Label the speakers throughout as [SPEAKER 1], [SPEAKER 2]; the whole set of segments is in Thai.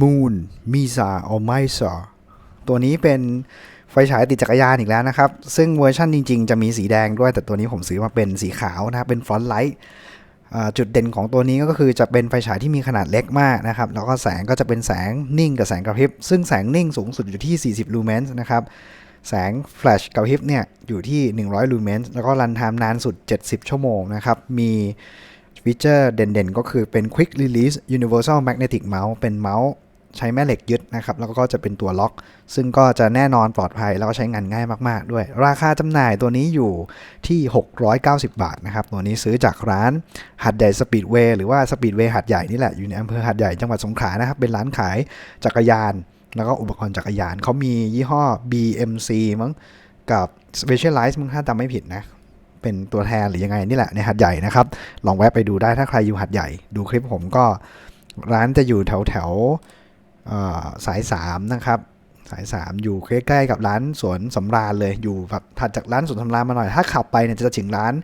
[SPEAKER 1] Moon Misa or Misa ตัวนี้เป็นไฟฉายติดจักรยานอีกแล้วนะครับ ซึ่งเวอร์ชันจริง ๆ จะมีสีแดงด้วย แต่ตัวนี้ผมซื้อมาเป็นสีขาวนะครับ เป็นฟอนต์ไลท์จุดเด่นของตัวนี้ก็คือจะเป็นไฟฉายที่มีขนาดเล็กมากนะครับ แล้วก็แสงก็จะเป็นแสงนิ่งกับแสงกระพริบ ซึ่งแสงนิ่งสูงสุดอยู่ที่ 40 ลูเมนส์นะครับ แสงแฟลชกระพริบเนี่ยอยู่ที่ 100 ลูเมนส์ แล้วก็รันไทม์นานสุด 70 ชั่วโมงนะครับ มีฟีเจอร์เด่นๆ ก็คือเป็น Quick Release Universal Magnetic Mouse เป็นเมาส์ ใช้แม่เหล็กยึดนะครับแล้วก็จะเป็นตัวล็อก ซึ่งก็จะแน่นอนปลอดภัยแล้วก็ใช้งานง่ายมาก ๆ ด้วย ราคาจำหน่ายตัวนี้อยู่ที่ 690 บาทนะครับตัวนี้ซื้อจากร้านหัดใหญ่สปีดเวย์หรือว่าสปีดเวย์หัดใหญ่นี่แหละอยู่ในอำเภอหัดใหญ่จังหวัดสงขลานะครับเป็นร้านขายจักรยาน แล้วก็อุปกรณ์จักรยานเขามียี่ห้อ BMC มั้งกับ Specialized มึงถ้าจำไม่ผิดนะเป็นตัวแทนหรือยังไงนี่แหละในหัดใหญ่นะครับลองแวะไปดูได้ถ้าใครอยู่หัดใหญ่ ดูคลิปผมก็ร้านจะอยู่แถวแถว สาย3นะครับสาย 3 อยู่ใกล้ๆกับร้านสวนสำราญเลยอยู่แบบถัดจากร้านสวนสำราญมาหน่อย ถ้าขับไปเนี่ยจะถึงร้าน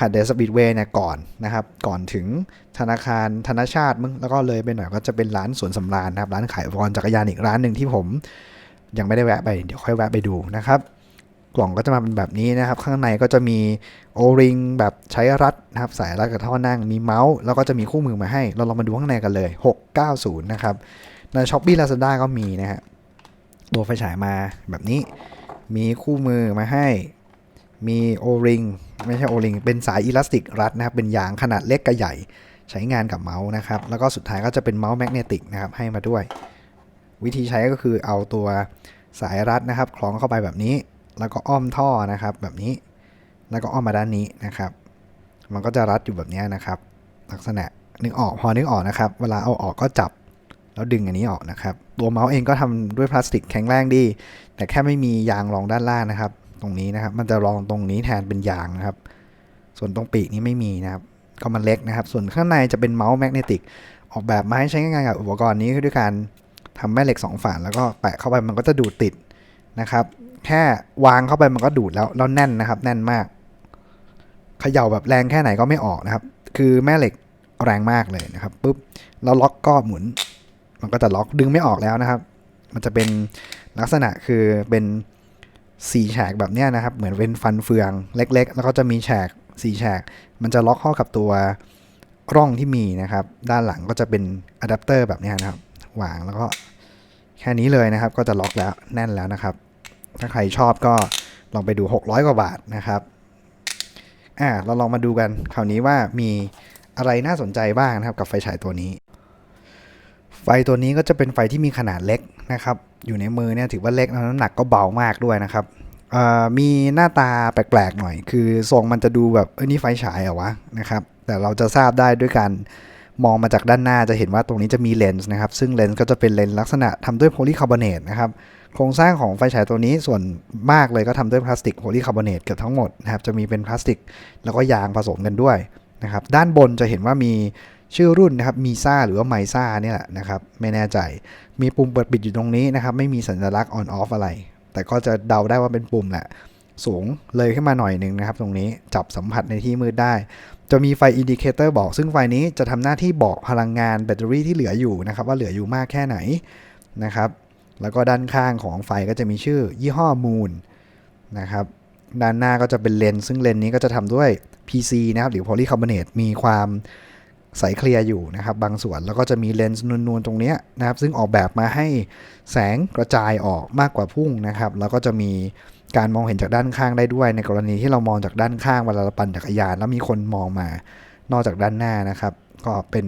[SPEAKER 1] หัดเดสปีดเวย์เนี่ยก่อนนะครับ ก่อนถึงธนาคารธนาชาติมึงแล้วก็เลยไปหน่อยก็จะเป็นร้านสวนสำราญนะครับ ร้านขายอุปกรณ์จักรยานอีกร้านหนึ่งที่ผม ยังไม่ได้แวะไปเดี๋ยวค่อยแวะไปดูนะครับ กล่องก็จะมาเป็นแบบนี้นะครับ ข้างในก็จะมีโอริงแบบใช้รัดนะครับสายรัดกับท่อนั่งมีเมาส์แล้วก็จะมีคู่มือมาให้ เราลองมาดูข้างในกันเลย 690 นะครับ ใน s h อ p e e Lazada ก็มีนะฮะตัวไฟฉายมาแบบนี้ มีคู่มือมาให้ มีโอริงไม่ใช่โอริงเป็นสายอิลาสติกรัดนะครับ เป็นยางขนาดเล็กกับใหญ่ใช้งานกับเมาส์นะครับ แล้วก็สุดท้ายก็จะเป็นเมาส์แมกเนติกนะครับ ให้มาด้วย วิธีใช้ก็คือเอาตัวสายรัดนะครับ คล้องเข้าไปแบบนี้ แล้วก็อ้อมท่อนะครับ แบบนี้ แล้วก็อ้อมมาด้านนี้นะครับ มันก็จะรัดอยู่แบบนี้นะครับ ลักษณะนึกออกพอนึกออกนะครับ เวลาเอาออกก็จับ แล้วดึงอันนี้ออกนะครับ ตัวเมาส์เองก็ทำด้วยพลาสติกแข็งแรงดี แต่แค่ไม่มียางรองด้านล่างนะครับ ตรงนี้นะครับ มันจะรองตรงนี้แทนเป็นยางนะครับ ส่วนตรงปีกนี้ไม่มีนะครับ ก็มันเล็กนะครับ ส่วนข้างในจะเป็นเมาส์แมกเนติก ออกแบบมาให้ใช้งานกับอุปกรณ์นี้ด้วยการทำแม่เหล็กสองฝานแล้วก็แปะเข้าไปมันก็จะดูดติดนะครับ แค่วางเข้าไปมันก็ดูดแล้วแล้วแน่นนะครับ แน่นมากเขย่าแบบแรงแค่ไหนก็ไม่ออกนะครับ คือแม่เหล็กแรงมากเลยนะครับปุ๊บแล้วล็อกก็หมุน มันก็จะล็อกดึงไม่ออกแล้วนะครับ มันจะเป็นลักษณะคือเป็นสี่แฉกแบบนี้นะครับ เหมือนเป็นฟันเฟืองเล็ก ๆ แล้วก็จะมีแฉกสี่แฉก มันจะล็อกเข้ากับตัวร่องที่มีนะครับ ด้านหลังก็จะเป็นอะแดปเตอร์แบบนี้นะครับวางแล้วก็แค่นี้เลยนะครับ ก็จะล็อกแล้วแน่นแล้วนะครับ ถ้าใครชอบก็ลองไปดู 600 กว่าบาทนะครับอ่าเราลองมาดูกันคราวนี้ว่ามีอะไรน่าสนใจบ้างนะครับกับไฟฉายตัวนี้ ไฟตัวนี้ก็จะเป็นไฟที่มีขนาดเล็กนะครับ อยู่ในมือเนี่ยถือว่าเล็กแล้วน้ำหนักก็เบามากด้วยนะครับมีหน้าตาแปลกๆหน่อย คือทรงมันจะดูแบบเอ้ยนี่ไฟฉายเหรอวะนะครับ แต่เราจะทราบได้ด้วยการมองมาจากด้านหน้าจะเห็นว่าตรงนี้จะมีเลนส์นะครับ ซึ่งเลนส์ก็จะเป็นเลนส์ลักษณะทำด้วยโพลีคาร์บอเนตนะครับ โครงสร้างของไฟฉายตัวนี้ส่วนมากเลยก็ทำด้วยพลาสติกโพลีคาร์บอเนตเกือบทั้งหมดนะครับ จะมีเป็นพลาสติกแล้วก็ยางผสมกันด้วยนะครับ ด้านบนจะเห็นว่ามี ชื่อรุ่นนะครับมีซ่าหรือว่าไมซ่าเนี่ยแหละนะครับไม่แน่ใจ มีปุ่มเปิดปิดอยู่ตรงนี้นะครับ ไม่มีสัญลักษณ์ on off อะไร แต่ก็จะเดาได้ว่าเป็นปุ่มแหละ สูงเลยขึ้นมาหน่อยหนึ่งนะครับ ตรงนี้จับสัมผัสในที่มืดได้ จะมีไฟอินดิเคเตอร์บอก ซึ่งไฟนี้จะทำหน้าที่บอกพลังงานแบตเตอรี่ที่เหลืออยู่นะครับ ว่าเหลืออยู่มากแค่ไหนนะครับ แล้วก็ด้านข้างของไฟก็จะมีชื่อยี่ห้อ Moon นะครับด้านหน้าก็จะเป็นเลนส์ซึ่งเลนส์นี้ก็จะทำด้วย PC นะครับหรือ polycarbonate มีความ ใสเคลียร์อยู่นะครับบางส่วนแล้วก็จะมีเลนส์นูนๆตรงนี้นะครับ ซึ่งออกแบบมาให้แสงกระจายออกมากกว่าพุ่งนะครับ แล้วก็จะมีการมองเห็นจากด้านข้างได้ด้วย ในกรณีที่เรามองจากด้านข้างเวลาเราปั่นจักรยาน แล้วมีคนมองมานอกจากด้านหน้านะครับ ก็เป็น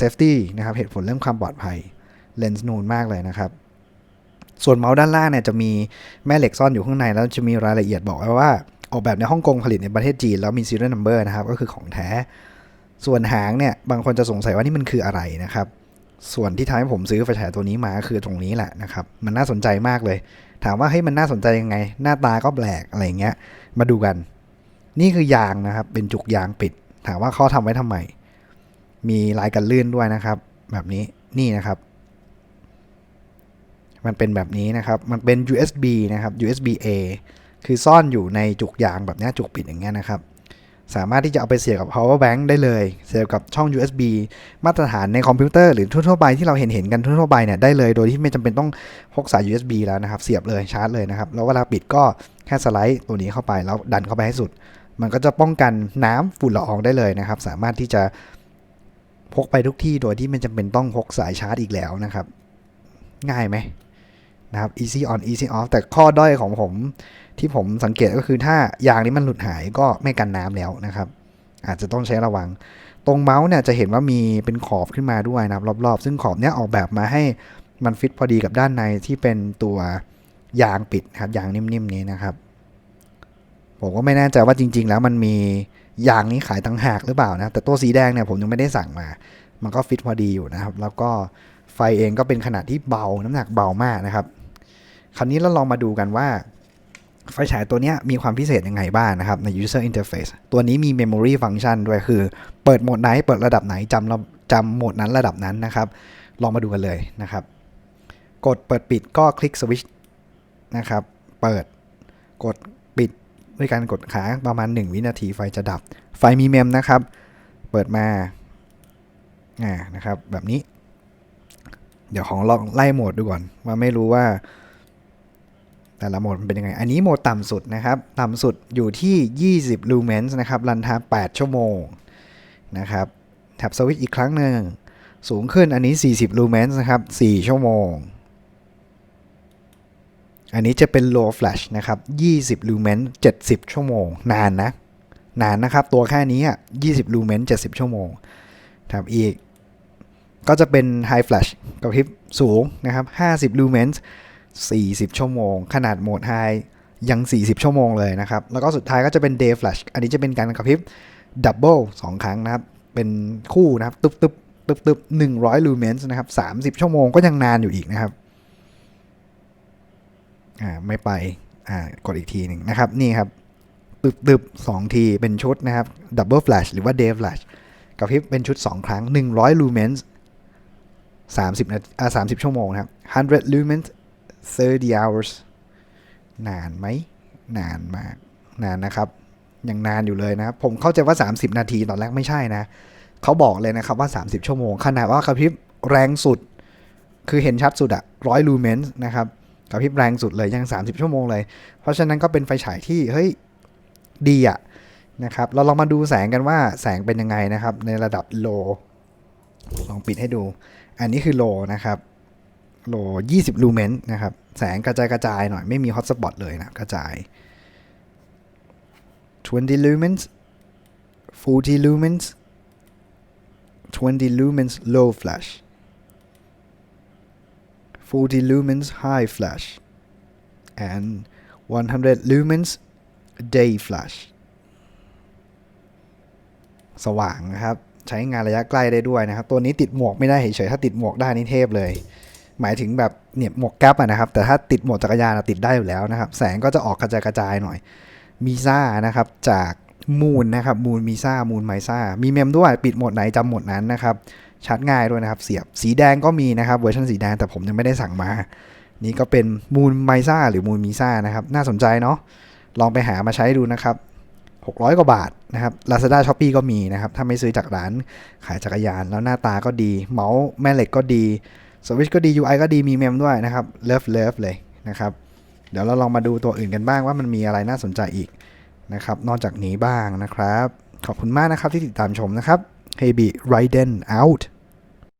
[SPEAKER 1] safety นะครับเหตุผลเรื่องความปลอดภัยเลนส์นูนมากเลยนะครับ ส่วนเมาส์ด้านล่างเนี่ยจะมีแม่เหล็กซ่อนอยู่ข้างใน แล้วจะมีรายละเอียดบอกไว้ว่า ออกแบบในฮ่องกงผลิตในประเทศจีน แล้วมี serial number นะครับ ก็คือของแท้ ส่วนหางเนี่ยบางคนจะสงสัยว่านี่มันคืออะไรนะครับ ส่วนที่ทำให้ผมซื้อไฟฉายตัวนี้มาคือตรงนี้แหละนะครับ มันน่าสนใจมากเลย ถามว่าเฮ้ยมันน่าสนใจยังไง หน้าตาก็แปลกอะไรเงี้ย มาดูกัน นี่คือยางนะครับ เป็นจุกยางปิด ถามว่าเขาทำไว้ทำไม มีลายกันลื่นด้วยนะครับ แบบนี้นี่นะครับ มันเป็นแบบนี้นะครับ มันเป็น USB นะครับ USB A คือซ่อนอยู่ในจุกยางแบบนี้จุกปิดอย่างเงี้ยนะครับ สามารถที่จะเอาไปเสียบกับ power bank ได้เลย เสียบกับช่อง USB มาตรฐานในคอมพิวเตอร์หรือทั่วๆไปที่เราเห็นเห็นๆกันทั่วๆไปเนี่ยได้เลย โดยที่ไม่จำเป็นต้องพกสาย USB แล้วนะครับ เสียบเลยชาร์จเลยนะครับ แล้วเวลาปิดก็แค่สไลด์ตัวนี้เข้าไปแล้วดันเข้าไปให้สุด มันก็จะป้องกันน้ำฝุ่นละอองได้เลยนะครับ สามารถที่จะพกไปทุกที่โดยที่ไม่จำเป็นต้องพกสายชาร์จอีกแล้วนะครับ ง่ายไหม นะครับ easy on easy off แต่ข้อด้อยของผมที่ผมสังเกตก็คือถ้ายางนี้มันหลุดหายก็ไม่กันน้ำแล้วนะครับ อาจจะต้องใช้ระวัง ตรงเมาส์เนี่ยจะเห็นว่ามีเป็นขอบขึ้นมาด้วยนะครับรอบๆ ซึ่งขอบเนี้ยออกแบบมาให้มันฟิตพอดีกับด้านในที่เป็นตัวยางปิดครับยางนิ่มๆนี้นะครับ ผมก็ไม่แน่ใจว่าจริง ๆ แล้วมันมียางนี้ขายต่างหากหรือเปล่านะแต่ตัวสีแดงเนี่ยผมยังไม่ได้สั่งมา มันก็ฟิตพอดีอยู่นะครับ แล้วก็ ไฟเองก็เป็นขนาดที่เบาน้ำหนักเบามากนะครับ คราวนี้เราลองมาดูกันว่าไฟฉายตัวนี้มีความพิเศษยังไงบ้างนะครับ ใน user interface ตัวนี้มี memory function ด้วยคือ เปิดโหมดไหน เปิดระดับไหนจำระจำโหมดนั้นระดับนั้นนะครับ ลองมาดูกันเลยนะครับ กดเปิดปิดก็คลิกสวิตช์นะครับ เปิดกดปิดด้วยการกดค้าประมาณ 1 วินาทีไฟจะดับ ไฟมีเมมนะครับ เปิดมาอ่านะครับ แบบนี้ เดี๋ยวของลองไล่โหมดดูก่อน ว่าไม่รู้ว่า แต่ละโหมดมันเป็นยังไง อันนี้โหมดต่ำสุดนะครับ ต่ำสุดอยู่ที่ 20 lumens นะครับ รันทาม8 ชั่วโมงนะครับแท็บสวิตช์อีกครั้งหนึ่ง สูงขึ้นอันนี้ 40 lumens นะครับ 4 ชั่วโมง อันนี้จะเป็น low flash นะครับ 20 lumens 70 ชั่วโมง นานนะ นานนะครับ ตัวแค่นี้อะ20 lumens 70 ชั่วโมงครับอีก ก็จะเป็น high flash กระพริบสูงนะครับ 50 lumens 40 ชั่วโมง ขนาดโหมด high ยัง 40 ชั่วโมงเลยนะครับ แล้วก็สุดท้ายก็จะเป็น day flash อันนี้จะเป็นการกระพริบ double 2ครั้งนะครับ เป็นคู่นะครับ ตึ๊บตึ๊บตึ๊บตึ๊บ100 lumens นะครับ30ชั่วโมงก็ยังนานอยู่อีกนะครับ อ่า ไม่ไป อ่า กดอีกทีหนึ่งนะครับ นี่ครับ ตึบตึบสองที เป็นชุดนะครับ double flash หรือว่า day flash กระพริบเป็นชุด 2 ครั้ง 100 lumens 30นาทีอ่า30 ชั่วโมงนะครับ100 lumens 30 hours นานไหม นานมาก นานนะครับ ยังนานอยู่เลยนะ ผมเข้าใจว่า 30 นาทีตอนแรกไม่ใช่นะ เขาบอกเลยนะครับว่า 30 ชั่วโมง ขนาดว่ากระพริบแรงสุด คือเห็นชัดสุดอะ100 lumens นะครับกระพริบแรงสุดเลยยัง 30 ชั่วโมงเลย เพราะฉะนั้นก็เป็นไฟฉายที่ เฮ้ย ดีอะนะครับ เราลองมาดูแสงกันว่าแสงเป็นยังไงนะครับ ในระดับโล ลองปิดให้ดู อันนี้คือโลนะครับโล20 ลูเมนนะครับ แสงกระจายกระจายหน่อย ไม่มีฮอตสปอตเลยนะกระจาย 20 lumens 40 lumens 20 lumens low flash 40 lumens high flash and 100 lumens day flash สว่างนะครับ ใช้งานระยะใกล้ได้ด้วยนะครับ ตัวนี้ติดหมวกไม่ได้เฉยๆถ้าติดหมวกได้นี่เทพเลย หมายถึงแบบเนี่ยหมวกแก๊ปนะครับ แต่ถ้าติดหมวกจักรยานติดได้อยู่แล้วนะครับ แสงก็จะออกกระจายกระจายหน่อยมีซ่านะครับจากมูนนะครับมูนมีซ่ามูนไมซ่ามีเมมด้วยปิดหมดไหนจำโหมดนั้นนะครับชาร์จง่ายด้วยนะครับ เสียบสีแดงก็มีนะครับเวอร์ชันสีแดงแต่ผมยังไม่ได้สั่งมา นี่ก็เป็นมูนไมซ่าหรือมูนมีซ่านะครับ น่าสนใจเนาะลองไปหามาใช้ดูนะครับ 600 กว่าบาทนะครับ Lazada s h o p e e ก็มีนะครับ ถ้าไม่ซื้อจากร้านขายจักรยาน แล้วหน้าตาก็ดี เมาส์แม่เหล็กก็ดีสวิชก็ดี UI ก็ดีมีเมมด้วยนะครับเลิฟเลิฟเลยนะครับ เดี๋ยวเราลองมาดูตัวอื่นกันบ้างว่ามันมีอะไรน่าสนใจอีกนะครับ นอกจากนี้บ้างนะครับ ขอบคุณมากนะครับที่ติดตามชมนะครับ Hey B Raiden out